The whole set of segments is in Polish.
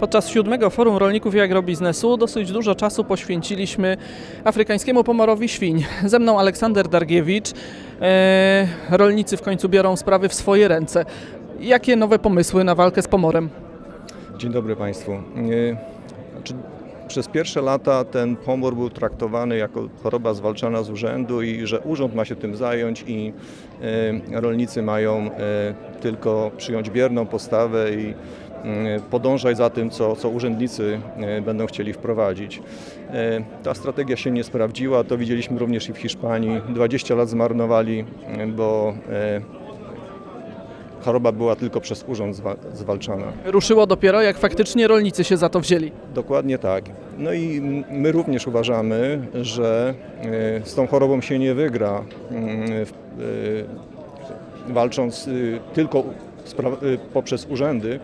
Podczas siódmego Forum Rolników i Agrobiznesu dosyć dużo czasu poświęciliśmy afrykańskiemu pomorowi świń. Ze mną Aleksander Dargiewicz. E, rolnicy w końcu biorą sprawy w swoje ręce. Jakie nowe pomysły na walkę z pomorem? Dzień dobry Państwu. E, Znaczy, przez pierwsze lata ten pomór był traktowany jako choroba zwalczana z urzędu i że urząd ma się tym zająć i e, rolnicy mają tylko przyjąć bierną postawę i podążać za tym, co, co urzędnicy e, będą chcieli wprowadzić. E, Ta strategia się nie sprawdziła, to widzieliśmy również i w Hiszpanii. 20 lat zmarnowali, e, bo e, choroba była tylko przez urząd zwa- zwalczana. Ruszyło dopiero, jak faktycznie rolnicy się za to wzięli. Dokładnie tak. No i my również uważamy, że e, z tą chorobą się nie wygra, e, walcząc y, tylko y, poprzez urzędy,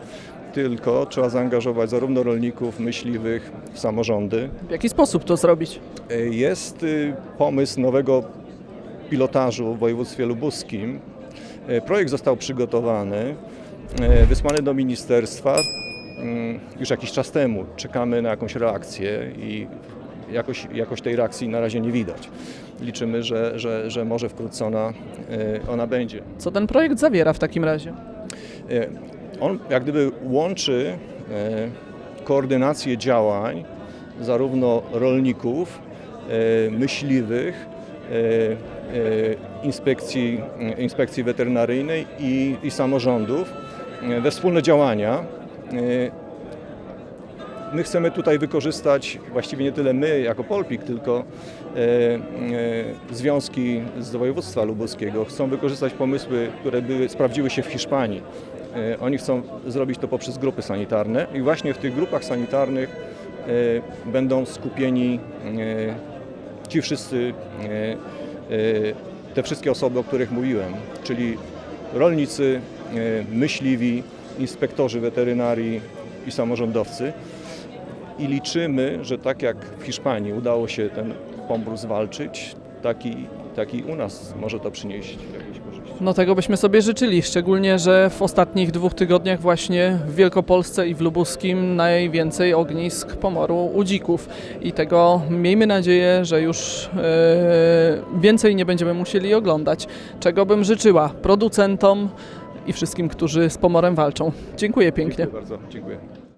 tylko trzeba zaangażować zarówno rolników, myśliwych, samorządy. W jaki sposób to zrobić? Jest y, pomysł nowego pilotażu w województwie lubuskim. E, Projekt został przygotowany, e, wysłany do ministerstwa mm, już jakiś czas temu. Czekamy na jakąś reakcję i jakoś, jakoś tej reakcji na razie nie widać. Liczymy, że, że, że może wkrótce ona, e, ona będzie. Co ten projekt zawiera w takim razie? On jak gdyby łączy e, koordynację działań zarówno rolników, e, myśliwych, e, inspekcji, inspekcji weterynaryjnej i, i samorządów we wspólne działania. My chcemy tutaj wykorzystać, właściwie nie tyle my jako Polpik, tylko e, e, związki z województwa lubuskiego chcą wykorzystać pomysły, które były, sprawdziły się w Hiszpanii. E, oni chcą zrobić to poprzez grupy sanitarne i właśnie w tych grupach sanitarnych e, będą skupieni e, ci wszyscy, e, e, te wszystkie osoby, o których mówiłem, czyli rolnicy, e, myśliwi, inspektorzy weterynarii i samorządowcy i liczymy, że tak jak w Hiszpanii udało się ten pomór zwalczyć, taki, taki u nas może to przynieść jakieś korzyści. No tego byśmy sobie życzyli, szczególnie, że w ostatnich dwóch tygodniach właśnie w Wielkopolsce i w Lubuskim najwięcej ognisk pomoru u dzików i tego miejmy nadzieję, że już e, więcej nie będziemy musieli oglądać, czego bym życzyła producentom i wszystkim, którzy z pomorem walczą. Dziękuję pięknie. Dziękuję bardzo. Dziękuję.